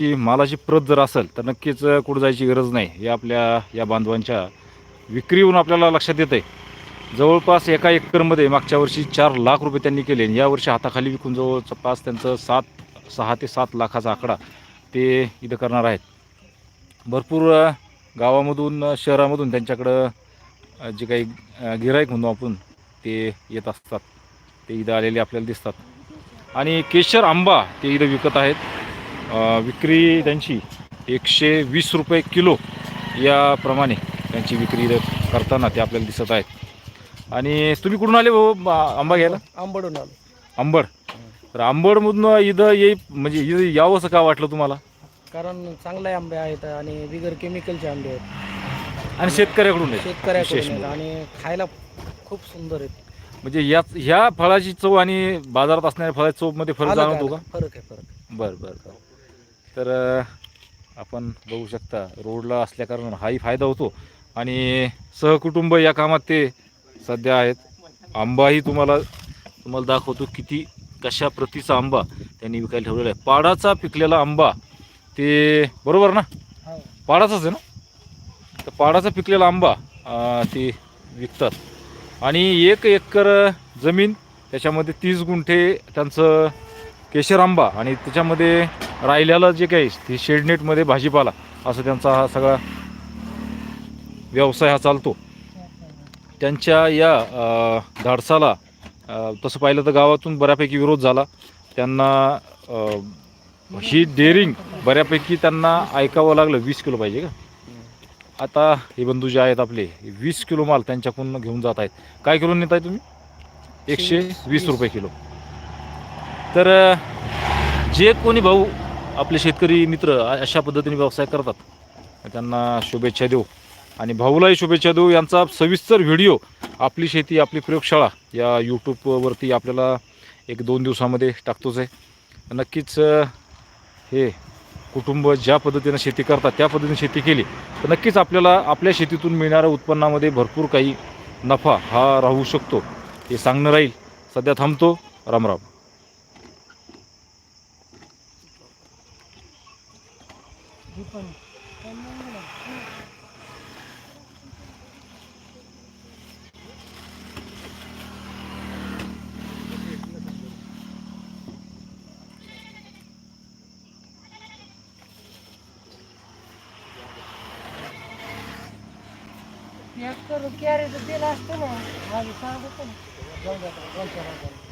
की मालाची प्रत जर असेल तर नक्कीच कुठं जायची गरज नाही. हे आपल्या या बांधवांच्या विक्रीहून आपल्याला लक्षात येतं आहे जवळपास एका एकरमध्ये मागच्या वर्षी चार लाख रुपये त्यांनी केले आणि यावर्षी हाताखाली विकून जवळपास त्यांचं सात सहा ते सात लाखाचा आकडा ते इथं करणार आहेत. भरपूर गावामधून शहरामधून त्यांच्याकडं जे काही गिराईक म्हणतो आपण ते येत असतात. ते इथं आलेले आपल्याला दिसतात. आणि केशर आंबा ते इथं विकत आहेत. विक्री त्यांची एकशे वीस रुपये किलो याप्रमाणे त्यांची विक्री करताना ते आपल्याला दिसत आहेत. आणि तुम्ही कुठून आले भाऊ? आंबा घ्यायला? आंबडून आलो. आंबड. तर आंबडमधून इथं ये म्हणजे इथं यावंसं का वाटलं तुम्हाला? कारण चांगले आंबे आहेत आणि बिगर केमिकलचे आंबे आहेत. आणि शेतकऱ्याकडून शेतकऱ्याकडून आहेत म्हणजे. आणि खायला खूप सुंदर आहेत. म्हणजे या ह्या फळाची चव आणि बाजारात असणाऱ्या फळाची चवमध्ये फरक जाणवतो का? फरक आहे फरक बरं बरं बरं. तर आपण बघू शकता रोडला असल्याकारणानं हाही फायदा होतो. आणि सहकुटुंब या कामात ते सध्या आहेत. आंबाही तुम्हाला तुम्हाला दाखवतो किती कशा प्रतीचा आंबा त्यांनी विकायला ठेवलेला आहे. पाडाचा पिकलेला आंबा ते बरोबर ना? पाडाचाच आहे ना? तर पाडाचा पिकलेला आंबा ते विकतात. आणि एक एकर जमीन त्याच्यामध्ये तीस गुंठे त्यांचं केशर आंबा आणि त्याच्यामध्ये राहिल्याला जे काही ते शेडनेटमध्ये भाजीपाला असं त्यांचा हा सगळा व्यवसाय हा चालतो. त्यांच्या या धाडसाला तसं पाहिलं तर गावातून बऱ्यापैकी विरोध झाला. त्यांना ही डेअरिंग बऱ्यापैकी त्यांना ऐकावं लागलं. वीस किलो पाहिजे का? आता हे बंधू जे आहेत आपले वीस किलो माल त्यांच्याकडून घेऊन जात आहेत. काय किलो नेत आहे तुम्ही? एकशे वीस रुपये किलो. तर जे कोणी भाऊ आपले शेतकरी मित्र अशा पद्धतीने व्यवसाय करतात. त्यांना शुभेच्छा देऊ. आणि भाऊलाही शुभेच्छा देऊ. यांचा सविस्तर व्हिडिओ आपली शेती आपली प्रयोगशाळा या यूट्यूबवरती आपल्याला एक दोन दिवसामध्ये टाकतोच आहे. नक्कीच हे कुटुंब ज्या पद्धतीनं शेती करतात त्या पद्धतीने शेती केली तर नक्कीच आपल्याला आपल्या शेतीतून मिळणाऱ्या उत्पन्नामध्ये भरपूर काही नफा हा राहू शकतो. हे सांगणं राहील. सध्या थांबतो. रामराम कॅरेट दिला असतो ना माझं सांगतो ना जाऊन जातो दोन चार हजार